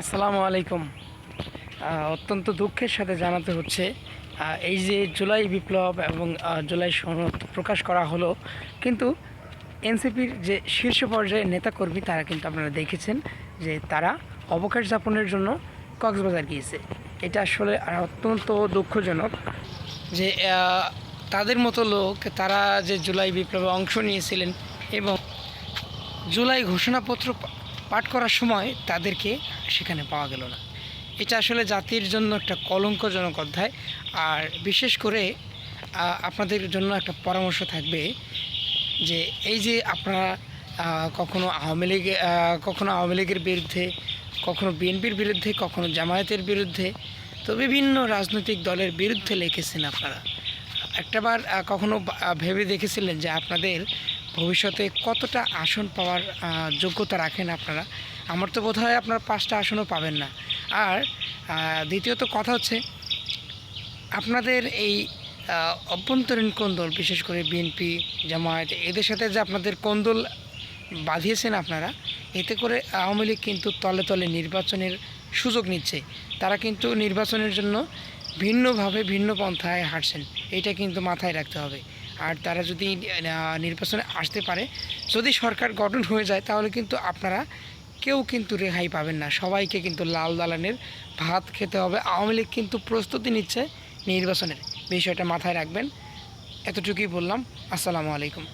আসসালামু আলাইকুম। অত্যন্ত দুঃখের সাথে জানাতে হচ্ছে এই যে জুলাই বিপ্লব এবং জুলাই সনদ প্রকাশ করা হলো, কিন্তু এনসিপির যে শীর্ষ পর্যায়ের নেতাকর্মী, তারা কিন্তু আপনারা দেখেছেন যে তারা অবকাশ যাপনের জন্য কক্সবাজার গিয়েছে। এটা আসলে অত্যন্ত দুঃখজনক যে তাদের মতো লোক, তারা যে জুলাই বিপ্লবে অংশ নিয়েছিলেন এবং জুলাই ঘোষণাপত্র পাঠ করার সময় তাদেরকে সেখানে পাওয়া গেল না। এটা আসলে জাতির জন্য একটা কলঙ্কজনক অধ্যায়। আর বিশেষ করে আপনাদের জন্য একটা পরামর্শ থাকবে যে এই যে আপনারা কখনো আওয়ামী লীগ কখনো আওয়ামী লীগের বিরুদ্ধে, কখনো বিএনপির বিরুদ্ধে, কখনো জামায়াতের বিরুদ্ধে, তো বিভিন্ন রাজনৈতিক দলের বিরুদ্ধে লিখেছেন আপনারা। একটাবার কখনো ভেবে দেখেছিলেন যে আপনাদের ভবিষ্যতে কতটা আসন পাওয়ার যোগ্যতা রাখেন আপনারা? আমার তো বোধ হয় আপনারা পাঁচটা আসনও পাবেন না। আর দ্বিতীয়ত কথা হচ্ছে, আপনাদের এই অভ্যন্তরীণ কোন্দল, বিশেষ করে বিএনপি জামায়াত, এদের সাথে যে আপনাদের কোন্দল বাঁধিয়েছেন আপনারা, এতে করে আওয়ামী লীগ কিন্তু তলে তলে নির্বাচনের সুযোগ নিচ্ছে। তারা কিন্তু নির্বাচনের জন্য ভিন্নভাবে ভিন্ন পন্থায় হাঁটছেন। এটা কিন্তু মাথায় রাখতে হবে। আর তারা যদি নির্বাচনে আসতে পারে, যদি সরকার গঠন হয়ে যায়, তাহলে কিন্তু আপনারা কেউ কিন্তু রেহাই পাবেন না। সবাইকে কিন্তু লাল দালানের ভাত খেতে হবে। আওয়ামী লীগ কিন্তু প্রস্তুতি নিচ্ছে নির্বাচনের। বিষয়টা মাথায় রাখবেন। এতটুকুই বললাম। আসসালামু আলাইকুম।